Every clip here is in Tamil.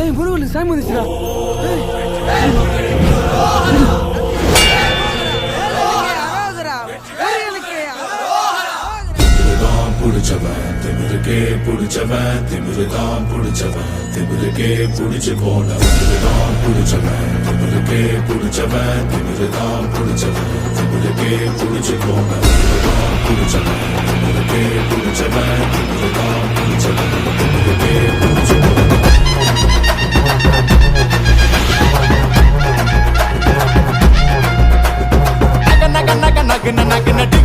ஏய் முருகன் சாமி வந்துச்சுடா. புடிச்சவன். திமிருக்கே புடிச்சவன் திமிருதான் புடிச்சவன் திமிருக்கே புடிச்சு போனவன் திமிருதான் புடிச்சவன் திமிருக்கே புடிச்சவன் திமிருதான் புடிச்சவன் திமிருக்கே புடிச்சு போனவன் திமிருதான் புடிச்சவன் திமிருக்கே புடிச்சவன் திமிருதான்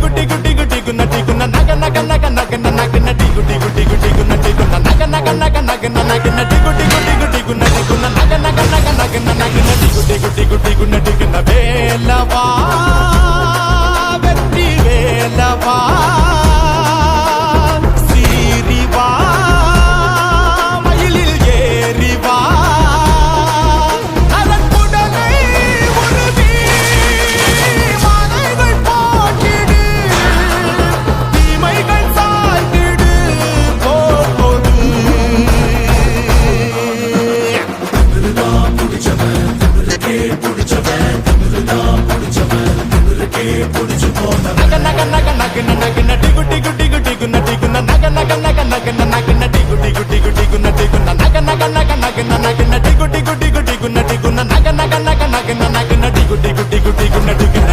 കുട്ടി കുട്ടി കുട്ടി കുന്ന ടീ കുന്ന നഗ നഗ നഗ നഗ നഗ ടീ കുട്ടി കുട്ടി കുട്ടി കുന്ന ടീ കുന്ന നഗ നഗ നഗ നഗ നഗ ടീ കുട്ടി കുട്ടി കുട്ടി കുന്ന ടീ കുന്ന നഗ നഗ നഗ നഗ നഗ ടീ കുട്ടി കുട്ടി കുട്ടി കുന്ന ടീ കുന്ന വേലവാ నగన నగన డిగు డిగు డిగు డిగున్న డిగున్న నగ నగ నగ నగన నగన డిగు డిగు డిగు డిగున్న డిగున్న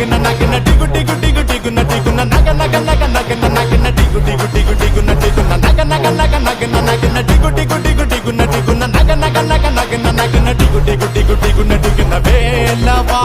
నగిన నగిన టిగు టిగు టిగు టిగున టిగున నగ నగ నగ నగిన నగిన టిగు టిగు టిగు టిగున టిగున నగ నగ నగ నగిన నగిన టిగు టిగు టిగు టిగున టిగున నగ నగ నగ నగిన నగిన టిగు టిగు టిగు టిగున టిగున వేలవా